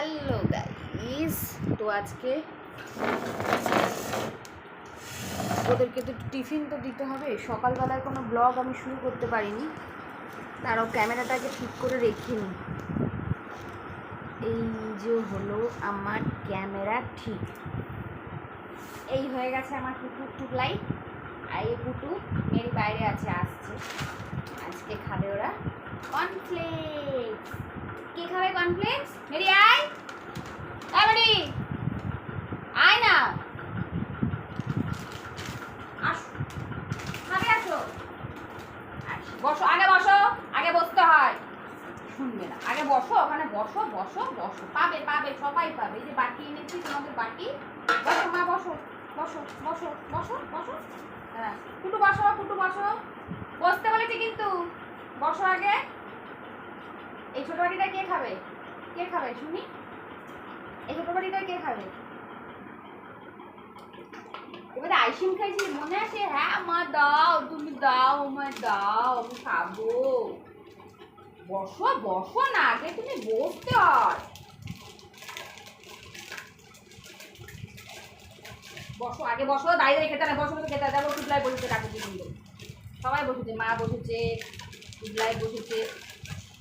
Hello guys, তো আজকে ওদেরকে তো টিফিন তো দিতে হবে। সকালবেলায় কোনো ব্লগ আমি শুরু করতে পারিনি। তারও ক্যামেরাটাকে ঠিক করে রেখিনি এই যে হলো আমার ক্যামেরা ঠিক। এই হয়ে গেছে আমার পুটু টুকলাই। আর এই পুটু মেরি বাইরে আছে, আসছে। আজকে খাবে ওরা কর্নফ্লেক্স কে খাবে কর্নফ্লেক্স মেরি আয়। মেরি আয় না। বসো, আগে বসো, আগে বসতে হয়। শুনবে না। আগে বসো, ওখানে বসো বসো বসো। পাবে পাবে, সবাই পাবে। এই যে বাটি এনেছি, তোমাদের বাটি। বসো, মা, বসো বসো বসো বসো বসো। হ্যাঁ কুটু বসো কুটু বসো। বসতে বলেছি কিন্তু। বসো আগে। এই ছোট বাটিটা কে খাবে? কে খাবে শুনি এই ছোট বাটিটা কে খাবে? এবারে আইসিম খাইছি মনে আছে? হ্যাঁ মা, দাও, তুমি দাও মা, দাও, আমি খাব। বসো বসো না, আগে তুমি বসতে হয়। বসো, আগে বসো, দাঁড়িয়ে দাঁড়িয়ে খেতে না বসো খেতে দেখো টুকলাই বসেছে কাকুজি সবাই বসেছে, মা বসেছে টুকলাই বসেছে।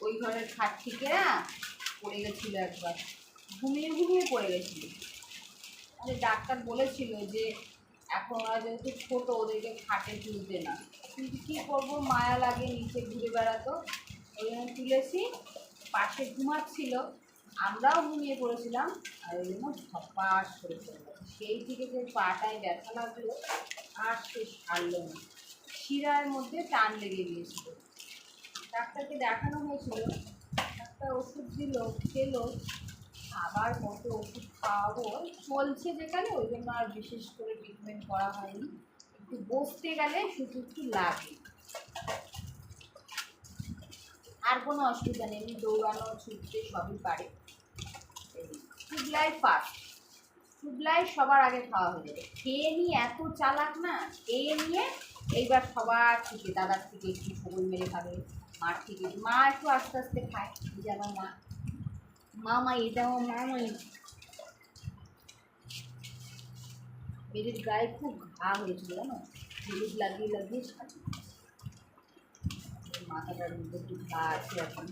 ওই ঘরের খাট থেকে না পড়ে গেছিল একবার। ঘুমিয়ে ঘুমিয়ে পড়ে গেছিল। আরে ডাক্তার বলেছিল যে এখন ওরা যেহেতু ছোট, ওদেরকে খাটে তুলতে না। কিন্তু কী করব? মায়া লাগে নিচে ঘুরে বেড়াতো। ওই জন্য তুলেছি, পাশে ঘুমাচ্ছিল। আমরাও ঘুমিয়ে পড়েছিলাম আর ওই জন্য ধপাস করে সেই থেকে যে পাটায় ব্যথা লাগল, আর সে সারলো না। শিরার মধ্যে টান লেগে গিয়েছিল। ডাক্তারকে দেখানো হয়েছিল। ডাক্তার ওষুধ দিল, খেলো আবার কত ওষুধ খাওয়াবো। চলছে যেখানে, ওই জন্য আর বিশেষ করে ট্রিটমেন্ট করা হয়নি। একটু বসতে গেলে শুধু একটু লাগে। আর কোনো অসুবিধা নেই, এমনি দৌড়ানো, ছুটতে সবই পারে। টুবলাই ফার্স্ট টুবলাই সবার আগে খাওয়া হয়ে যাবে। খেয়ে নিয়ে এত চালাক না, খেয়ে নিয়ে এইবার সবার থেকে, দাদার থেকে একটু সবল মেরে খাবে। মার থেকে মা একটু আস্তে আস্তে খায় যে আমার মা। মামা এটাও মামাই মেরির গায়ে খুব ঘা হয়েছিল, জানো? হলুদ লাগিয়ে লাগিয়ে মাথাটার মধ্যে একটু ঘা আছে এখন।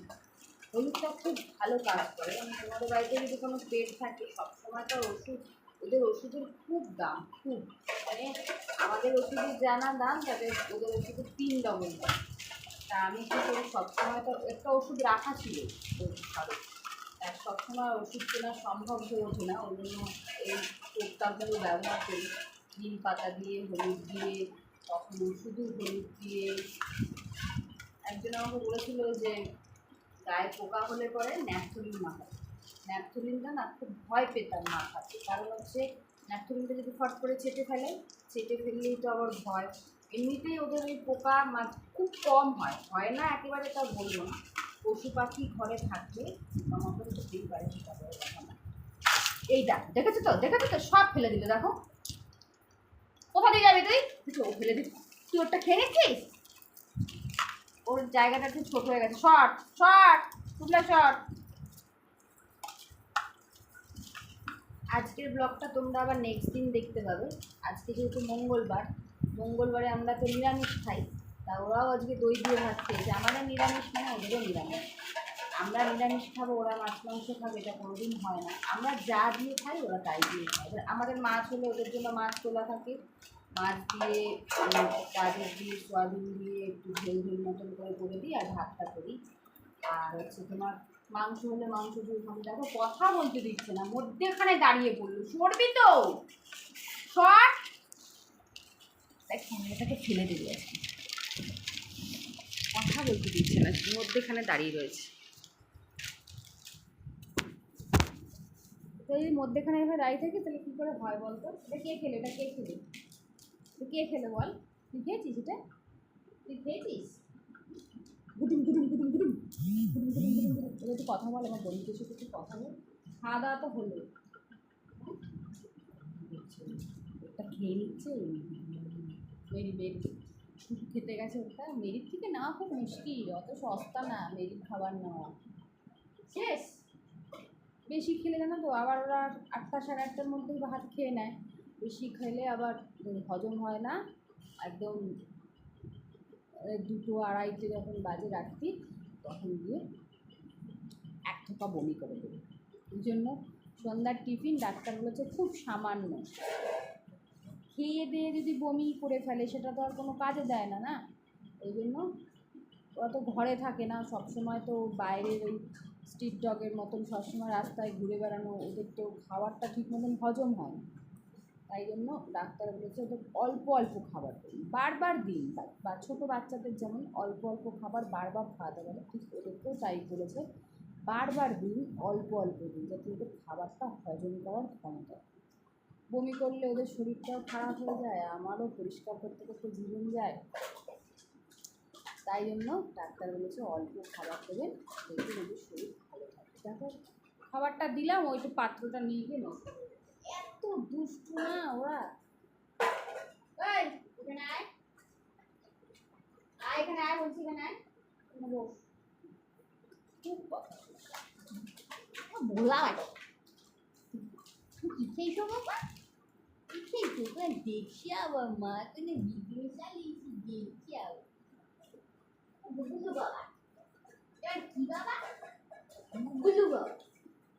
হলুদটা খুব ভালো কাজ করে এবং তোমাদের বাড়িতে যদি কোনো পেট থাকে সবসময় তো ওষুধ, ওদের ওষুধের খুব দাম, খুব। মানে আমাদের ওষুধের জানা দাম, তাদের ওদের ওষুধের তিন ডবল দাম। তা আমি কী করি, সবসময় তো একটা ওষুধ রাখা ছিল ঘরে আর সবসময় ওষুধ কেনা সম্ভব হয়ে ওঠে না, ওই জন্য এই টোপটাগুলো ব্যবহার করি। নিম পাতা দিয়ে, হলুদ দিয়ে, কখনো শুধু হলুদ দিয়ে। একজন আমাকে বলেছিল যে গায়ে পোকা হলে পরে ন্যাপথলিন মাখাতে ন্যাপথলিনটা না খুব ভয় পেতাম মাখাতে। কারণ হচ্ছে ন্যাপথলিনটা যদি ফট করে চেটে ফেলে চেটে ফেললেই তো আবার ভয়। এমনিতেই ওদের ওই পোকা খুব কম হয়। হয় না, একেবারে তা বলব না। পশু পাখি ঘরে না। এইটা দেখেছ তো? দেখেছ তো? সব ফেলে দিল, দেখো। কোথা দিয়ে যাবি তুই? ও ফেলে দিস তুই ওরটা খেয়ে নিচ্ছিস? ওর জায়গাটা একটু ছোট হয়ে গেছে। শর্ট শর্ট টুকলা শর্ট আজকের ব্লগটা তোমরা আবার নেক্সট দিন দেখতে পাবে। আজকে যেহেতু মঙ্গলবার মঙ্গলবারে আমরা তো নিরামিষ খাই। তা ওরাও আজকে দই দিয়ে ভাত খেয়েছে। আমাদের নিরামিষ মানে ওদেরও নিরামিষ। আমরা নিরামিষ খাব, ওরা মাছ মাংস খাবে, এটা কোনোদিন হয় না। আমরা যা দিয়ে খাই, ওরা তাই দিয়ে এবার আমাদের মাছ হলে ওদের জন্য মাছ তোলা থাকে। মাছ দিয়ে গাজর দিয়ে, সোয়াবিন দিয়ে, একটু ঝোল ঝোল মতন করে করে দিই আর ভাতটা করি। আর হচ্ছে তোমার মাংস হলে মাংস দিয়ে খাব। দেখো, কথা বলতে দিচ্ছে না, মধ্যেখানে দাঁড়িয়ে পড়ল। সরবি তো! সর! দেখ ক্যামেরাটাকে ফেলে দেবে আজকে। কথা বলতে দিচ্ছে না মধ্যেখানে দাঁড়িয়ে রয়েছে। তো এই মধ্যেখানে এভাবে দাঁড়িয়ে থাকি তাহলে কী করে হয় বলতো? এটা কে খেলে? এটা কে খেলে? এটা কে খেলে বল? তুই খেয়েছিস এটা? তুই খেয়েছিস গুদুম গুদুম গুদুম গুদুম গুদুম গুদুম গুদুম গুদুম এবার একটু কথা বল আমার বন্ধুদের সাথে একটু কথা বল। খাওয়া দাওয়া তো হলো। একটা খেয়ে নিচ্ছে? মেরি মেরি খেতে গেছে ওটা। মেরির থেকে নেওয়া খুব মুশকিল অত সস্তা না মেরির খাবার নেওয়া। শেষ বেশি খেলে জানো তো, আবার ওরা আটটা সাড়ে আটটার মধ্যেই ভাত খেয়ে নেয়। বেশি খেলে আবার হজম হয় না। একদম দুটো আড়াইটে যখন বাজে রাত্রি, তখন গিয়ে এক থোকা বমি করে দেবে। এই জন্য সন্ধ্যার টিফিন ডাক্তার বলেছে খুব সামান্য। খেয়ে দিয়ে যদি বমি করে ফেলে, সেটা তো আর কোনো কাজে দেয় না না? এই জন্য ওরা তো ঘরে থাকে না। সবসময় তো বাইরের ওই স্ট্রিট ডগের মতন সবসময় রাস্তায় ঘুরে বেড়ানো, ওদের তো খাবারটা ঠিক মতন হজম হয় না। তাই জন্য ডাক্তার বলেছে ওদের অল্প অল্প খাবার দিন। বারবার দিন, বা- ছোটো বাচ্চাদের যেমন অল্প অল্প খাবার বারবার খাওয়াতে বলে ঠিক ওদেরকেও তাই বলেছে। বারবার দিন, অল্প অল্প দিন, যাতে ওদের খাবারটা হজম করার ক্ষমতা। বমি করলে ওদের শরীরটাও খারাপ হয়ে যায়, আমারও পরিষ্কার করতে করতে জীবন যায়। তাই জন্য ডাক্তার বলেছে অল্প খাবার দেবেন দেখবেন ওদের শরীর ভালো থাকে। দেখো, খাবারটা দিলাম ওইটা পাত্রটা নিয়ে নষ্ট এত দুষ্টু না ওরা। এখানে আয়। আয়, এখানে আয়, বলছি এখানে আয়। ভোলা আছে তুই কি তোর দেখছি আবার মা তোকে ভিডিও চালিয়েছি দেখছি আবার গুগলু বাবা এটা কি বাবা গুগলু বাবা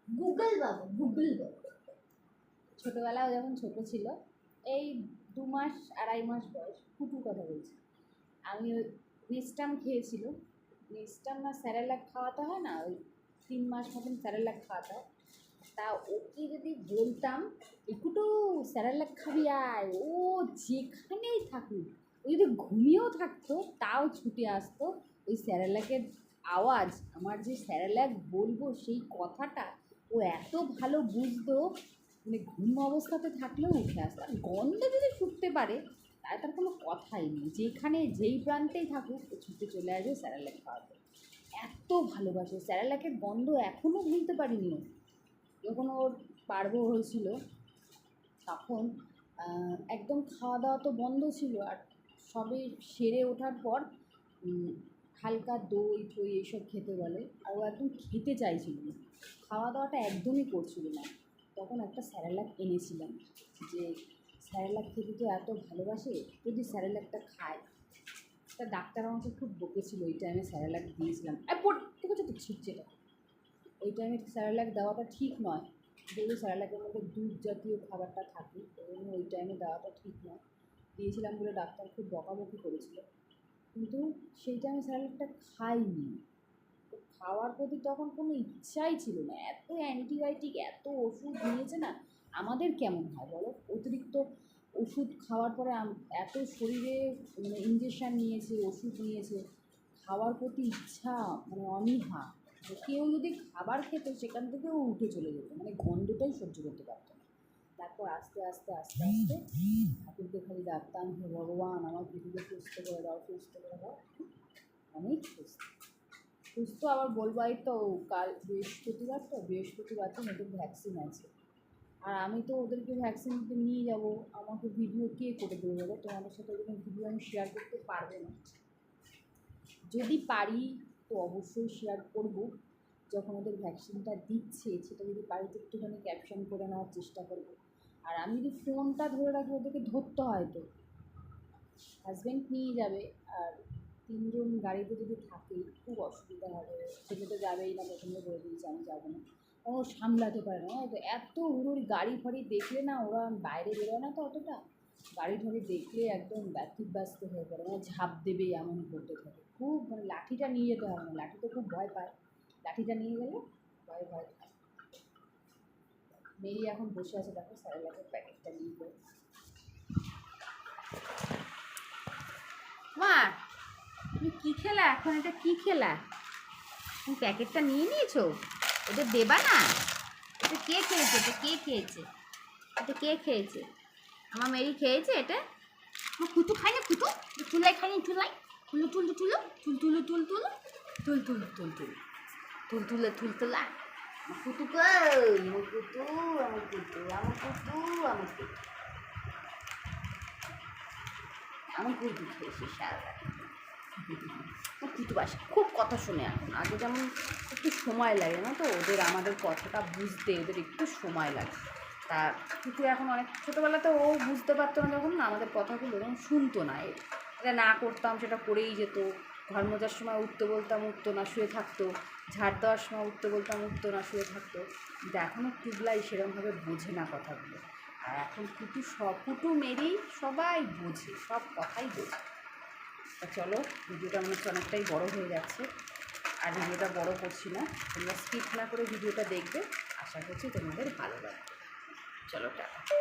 গুগল বাবা গুগল বাবা ছোটোবেলায় ও যখন ছোটো ছিল, এই দু মাস, আড়াই মাস বয়স ফুটু কথা বলছি। আমি ওই নেস্টাম খেয়েছিল। নেস্টাম না স্যারেলাক খাওয়াতে হয় না? ওই তিন মাস মতন স্যারেলাক খাওয়াতে হয়। তা ওকে যদি বলতাম একটু স্যারেলাক খাবি আয়। ও যেখানেই থাকুক, ও যদি ঘুমিয়েও থাকতো, তাও ছুটে আসতো। ওই স্যারেলাকের আওয়াজ, আমার যে স্যারেলাক বলব সেই কথাটা, ও এত ভালো বুঝতো মানে ঘুম অবস্থাতে থাকলেও উঠে আসতো। আর গন্ধ যদি ছুটতে পারে তাই তার কোনো কথাই নেই। যেখানে যেই প্রান্তেই থাকুক, ও ছুটে চলে আসবে স্যারেলাক খাওয়াতে। এত ভালোবাসে স্যারেলাকের গন্ধ এখনও ভুলতে পারিনি। যখন ওর পার্ব হয়েছিল, তখন একদম খাওয়া দাওয়া তো বন্ধ ছিল আর সবে সেরে ওঠার পর হালকা দই টই এইসব খেতে বলে। আর ও একদম খেতে চাইছিল না। খাওয়া দাওয়াটা একদমই করছিল না। তখন একটা স্যারেলাক এনেছিলাম যে, স্যারেলাক খেতে তো এত ভালোবাসে, যদি স্যারেলাকটা খায়। তা ডাক্তার আমাকে খুব বকেছিল। ওই টাইমে স্যারেলাক দিয়েছিলাম। আর পড় ঠিক আছে তো ছিটছেটা ওই টাইমে স্যারেলাক দেওয়াটা ঠিক নয়। যেহেতু স্যারেলাকের মধ্যে দুধ জাতীয় খাবারটা থাকে জন্য ওই টাইমে দেওয়াটা ঠিক নয়। দিয়েছিলাম বলে ডাক্তার খুব বকাবকি করেছিল। কিন্তু সেই টাইমে স্যারেলাকটা খাইনি তো খাওয়ার প্রতি তখন কোনো ইচ্ছাই ছিল না। এত অ্যান্টিবায়োটিক এত ওষুধ নিয়েছে না, আমাদের কেমন হয় বলো? অতিরিক্ত ওষুধ খাওয়ার পরে এত শরীরে মানে ইঞ্জেকশান নিয়েছে, ওষুধ নিয়েছে, খাওয়ার প্রতি ইচ্ছা মানে অনীহা। কেউ যদি খাবার খেত, সেখান থেকেও উঠে চলে যেত। মানে গন্ধটাই সহ্য করতে পারতো না। তারপর আস্তে আস্তে আস্তে আস্তে ঠাকুরকে খালি ডাকতাম, হে ভগবান, আমার পৃথিবীকে সুস্থ করে দাও, সুস্থ করে দাও। অনেক সুস্থ। সুস্থ আবার বলব, এই তো কাল বৃহস্পতিবার তো বৃহস্পতিবার তো নতুন ভ্যাকসিন আছে। আর আমি তো ওদেরকে ভ্যাকসিন দিতে নিয়ে যাব। আমাকে ভিডিও কে করে দেবে বলো? তোমাদের সাথে ওরকম ভিডিও আমি শেয়ার করতে পারব না। যদি পারি তো অবশ্যই শেয়ার করব। যখন ওদের ভ্যাকসিনটা দিচ্ছে, সেটা যদি বাড়িতে একটুখানি ক্যাপশন করে নেওয়ার চেষ্টা করব। আর আমি যদি ফোনটা ধরে রাখি, ওদেরকে ধরতে হয় তো। হাজব্যান্ড নিয়ে যাবে, আর তিনজন গাড়িতে যদি থাকে, খুব অসুবিধা হবে। ছেলে তো যাবেই না পছন্দ করে দিয়েছে, আমি যাব না। কারণ ও সামলাতে পারে না। তো এত হুড়োর গাড়ি ফাড়ি দেখলে না, ওরা বাইরে বেরোয় না তো অতটা। গাড়ি ঠাড়ি দেখলে একদম ব্যতিব্যস্ত হয়ে পড়ে। মানে ঝাঁপ দেবে এমন করতে থাকে। খুব লাঠিটা নিয়ে যেতে হবে না লাঠি তো খুব ভয় পায়। লাঠিটা নিয়ে গেলে ভয় ভয় খায় মেরি এখন বসে আছে, দেখো স্যারেলাকের প্যাকেটটা নিয়ে গেল। মা, তুমি কী খেলা? এখন এটা কী খেলা? তুমি প্যাকেটটা নিয়ে নিয়েছো? ওটা দেবা না? এটা কে খেয়েছে? এটা কে খেয়েছে? এটা কে খেয়েছে? আমার মেরি খেয়েছে এটা? আমার কুতু খায় না কুতু চুলাই খায়নি চুলাই তুলো তুলো তুলো তুল তুলো তুল তুলো তুল তুল তুল তুল তুল তুলে তুল তুলা আমার কুতু কই আমার কুতু আমার কুতু আমার কুতু খুব কথা শুনে এখন আগে যেমন একটু সময় লাগে না তো ওদের আমাদের কথাটা বুঝতে ওদের একটু সময় লাগে তা কুতু এখন অনেক ছোটোবেলাতে ও বুঝতে পারতো না যখন আমাদের কথাগুলো যখন শুনতো না এটা না করতাম, সেটা করেই যেত। ঘর মোজার সময় উঠতে বলতাম, উঠতো না, শুয়ে থাকতো। ঝাড় দেওয়ার সময় উঠতে বলতাম, উঠতো না, শুয়ে থাকতো। কিন্তু এখনও টুবলাই সেরকমভাবে বোঝে না কথাগুলো। আর এখন কুটু সব কুটু মেরেই সবাই বোঝে, সব কথাই বোঝে। তা চলো, ভিডিওটা মনে হচ্ছে অনেকটাই বড় হয়ে যাচ্ছে। আর ভিডিওটা বড় করছি না। তোমরা স্কিপ না করে ভিডিওটা দেখবে। আশা করছি তোমাদের ভালো লাগবে। চলো, টাটা।